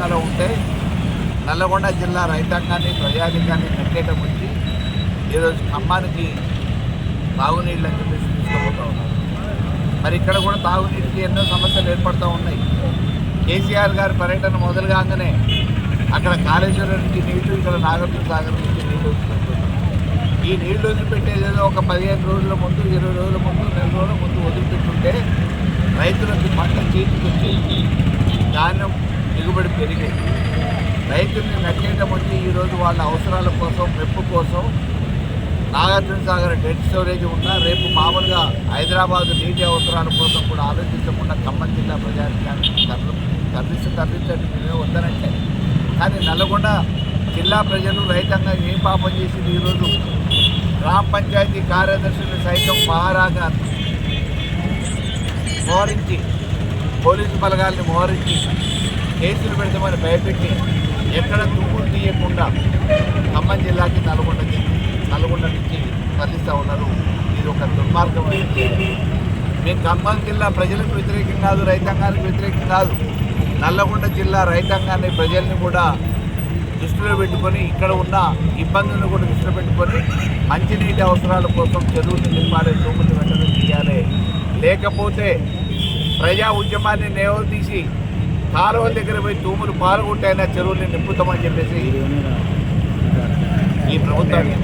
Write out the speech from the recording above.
జిల్లాలో ఉంటే నల్లగొండ జిల్లా రైతాంగాన్ని ప్రజాధికాన్ని నెట్టేయటం వచ్చి ఈరోజు ఖమ్మానికి తాగునీళ్ళు అని చెప్పేసి ఉన్నారు. మరి ఇక్కడ కూడా తాగునీటికి ఎన్నో సమస్యలు ఏర్పడుతూ ఉన్నాయి. కేసీఆర్ గారి పర్యటన మొదలు కాగానే అక్కడ కాళేశ్వరం నుంచి నీళ్ళు ఇక్కడ నాగార్జున సాగర్ నుంచి నీళ్ళు ఈ నీళ్ళు వదిలిపెట్టేదేదో ఒక పదిహేను రోజుల ముందు ఇరవై రోజుల ముందు నెల రోజుల ముందు వదిలిపెట్టుంటే రైతులకి పంట చేతికి వచ్చేది ధాన్యం దిగుబడి పెరిగేది. రైతుల్ని నట్టేయడం వచ్చి ఈరోజు వాళ్ళ అవసరాల కోసం మెప్పు కోసం నాగార్జున సాగర్ డెడ్ స్టోరేజ్ ఉన్నా రేపు మామూలుగా హైదరాబాద్ నీటి అవసరాల కోసం కూడా ఆలోచించకుండా ఖమ్మం జిల్లా ప్రజానికానికి తరలి తరలించండి మేమే వద్దనంటే. కానీ నల్గొండ జిల్లా ప్రజలు రైతాంగం ఏం పాపం చేసింది ఈరోజు? గ్రామ పంచాయతీ కార్యదర్శులు సైతం మహారాగా మోహరించి పోలీసు బలగాల్ని మోహరించి కేసులు పెడతామని భయపెట్టి ఎక్కడ తుమ్ములు తీయకుండా ఖమ్మం జిల్లాకి నల్గొండ నల్గొండ నుంచి తరలిస్తూ ఉన్నారు. ఇది ఒక దుర్మార్గం మేము ఖమ్మం జిల్లా ప్రజలకు వ్యతిరేకం కాదు రైతాంగానికి వ్యతిరేకం కాదు. నల్లగొండ జిల్లా రైతాంగాన్ని ప్రజల్ని కూడా దృష్టిలో పెట్టుకొని ఇక్కడ ఉన్న ఇబ్బందులను కూడా దృష్టిలో పెట్టుకొని మంచినీటి అవసరాల కోసం చెరువులు నింపాలి తూములు వెంటనే తీయాలి. లేకపోతే ప్రజా ఉద్యమాన్ని నేవతీసి కాలువల దగ్గర పోయి తూములు పాల్గొంటైనా చెరువులు నింపుతామని చెప్పేసి ఈ ప్రభుత్వానికి